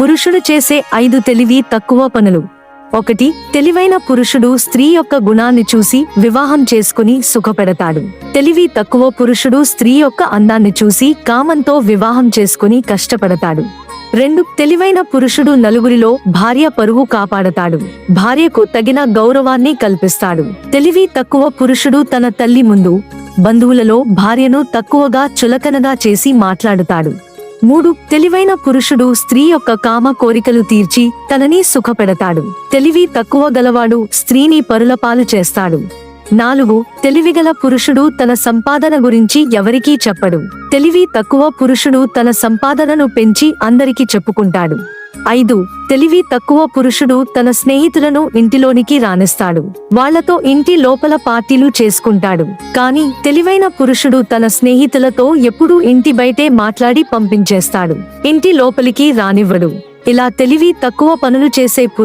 పురుషుడు చేసే ఐదు తెలివి తక్కువ పనులు. ఒకటి తెలివైన పురుషుడు స్త్రీ యొక్క గుణాన్ని చూసి వివాహం చేసుకుని సుఖపెడతాడు. తెలివి తక్కువ పురుషుడు స్త్రీ యొక్క అందాన్ని చూసి కామంతో వివాహం చేసుకుని కష్టపడతాడు. రెండు తెలివైన పురుషుడు నలుగురిలో భార్య పరువు కాపాడతాడు. భార్యకు తగిన గౌరవాన్ని కల్పిస్తాడు. తెలివి తక్కువ పురుషుడు తన తల్లి ముందు బంధువులలో భార్యను తక్కువగా చులకనగా చేసి మాట్లాడుతాడు. మూడు తెలివైన పురుషుడు స్త్రీ యొక్క కామ కోరికలు తీర్చి తనని సుఖపెడతాడు. తెలివి తక్కువ గలవాడు స్త్రీని పరులపాలు చేస్తాడు. నాలుగు తెలివిగల పురుషుడు తన సంపాదన గురించి ఎవరికీ చెప్పడు. తెలివి తక్కువ పురుషుడు తన సంపాదనను పెంచి అందరికీ చెప్పుకుంటాడు. ఐదు తెలివి తక్కువ పురుషుడు తన స్నేహితులను ఇంటిలోనికి రానిస్తాడు. వాళ్ళతో ఇంటి లోపల పార్టీలు చేసుకుంటాడు. కానీ తెలివైన పురుషుడు తన స్నేహితులతో ఎప్పుడూ ఇంటి బయటే మాట్లాడి పంపించేస్తాడు. ఇంటి లోపలికి రానివ్వడు. ఇలా తెలివి తక్కువ పనులు చేసే పురుషుడు